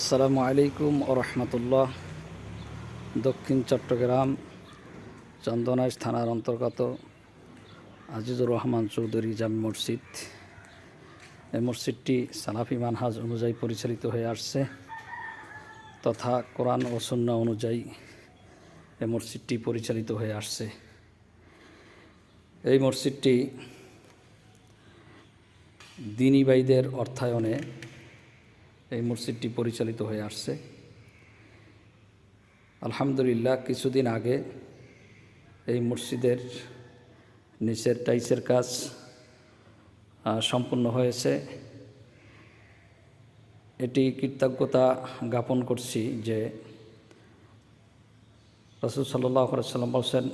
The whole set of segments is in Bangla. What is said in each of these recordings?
আসসালামু আলাইকুম ও রহমতুল্লাহ। দক্ষিণ চট্টগ্রাম চন্দনাইশ থানার অন্তর্গত আজিজুর রহমান চৌধুরী জামি মসজিদ। এই মসজিদটি সালাফি মানহাজ অনুযায়ী পরিচালিত হয়ে আসছে তথা কোরআন ও সন্না অনুযায়ী এই মসজিদটি পরিচালিত হয়ে আসছে। এই মসজিদটি দিনী ভাইদের অর্থায়নে এই মসজিদটি পরিচালিত হয়ে আসছে। আলহামদুলিল্লাহ, কিছুদিন আগে এই মসজিদের নিচের টাইসের কাজ সম্পূর্ণ হয়েছে। এটি কৃতজ্ঞতা জ্ঞাপন করছি যে রসুল সাল্লাহ সাল্লাম বলছেন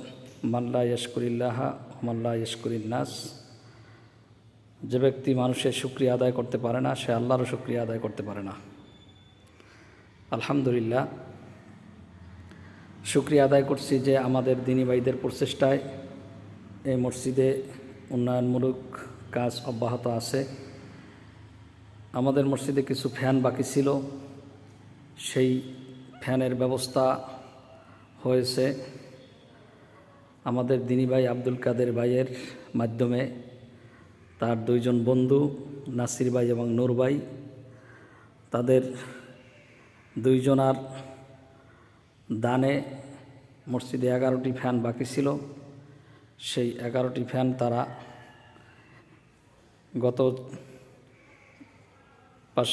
মাল্লা ইয়স্করিল্লাহ মাল্লা ইয়স্করিন্নাস যে ব্যক্তি মানুষের শুক্রিয়া আদায় করতে পারে না, সে আল্লাহরও শুক্রিয়া আদায় করতে পারে না। আলহামদুলিল্লাহ, শুক্রিয়া আদায় করছি যে আমাদের দিনী ভাইদের প্রচেষ্টায় এই মসজিদে উন্নয়নমূলক কাজ অব্যাহত আছে। আমাদের মসজিদে কিছু ফ্যান বাকি ছিল, সেই ফ্যানের ব্যবস্থা হয়েছে। আমাদের দিনী ভাই আব্দুল কাদের ভাইয়ের মাধ্যমে তার দুইজন বন্ধু, নাসির ভাই এবং নূর ভাই। তাদের দুইজনার দানে মসজিদে এগারোটি ফ্যান বাকি ছিল। সেই এগারোটি ফ্যান তারা গত পাঁচ,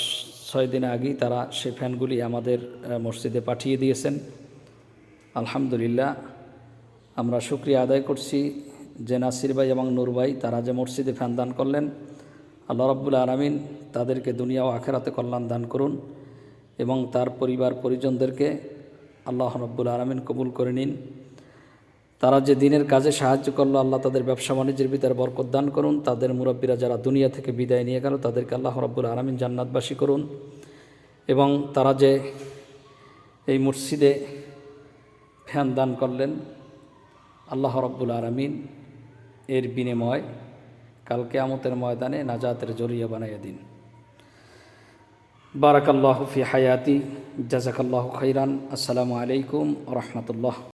ছয় দিন আগেই তারা সেই ফ্যানগুলি আমাদের মসজিদে পাঠিয়ে দিয়েছেন। আলহামদুলিল্লাহ, আমরা শুক্রিয়া আদায় করছি। যে নাসির ভাই এবং নূর ভাই, তারা যে মসজিদে ফ্যান দান করলেন, আল্লাহ রব্বুল আলমিন তাদেরকে দুনিয়া ও আখেরাতে কল্যাণ দান করুন এবং তার পরিবার পরিজনদেরকে আল্লাহ রব্বুল আলমিন কবুল করে নিন। তারা যে দিনের কাজে সাহায্য করল, আল্লাহ তাদের ব্যবসা বাণিজ্যের ভিতরে বরকত দান করুন। তাদের মুরব্বীরা যারা দুনিয়া থেকে বিদায় নিয়ে গেল, তাদেরকে আল্লাহ রব্বুল আলমিন জান্নাতবাসী করুন এবং তারা যে এই মসজিদে ফ্যান দান করলেন, আল্লাহ রব্বুল আলমিন এর বিনিময় কালকে আমতের ময়দানে নাজাতের জরিয়া বানাইয়া দিন। বারাকাল্লাহ ফি হায়াতি, জাজাকাল্লাহ খৈরান আসসালামু আলাইকুম রহমতুল্লাহ।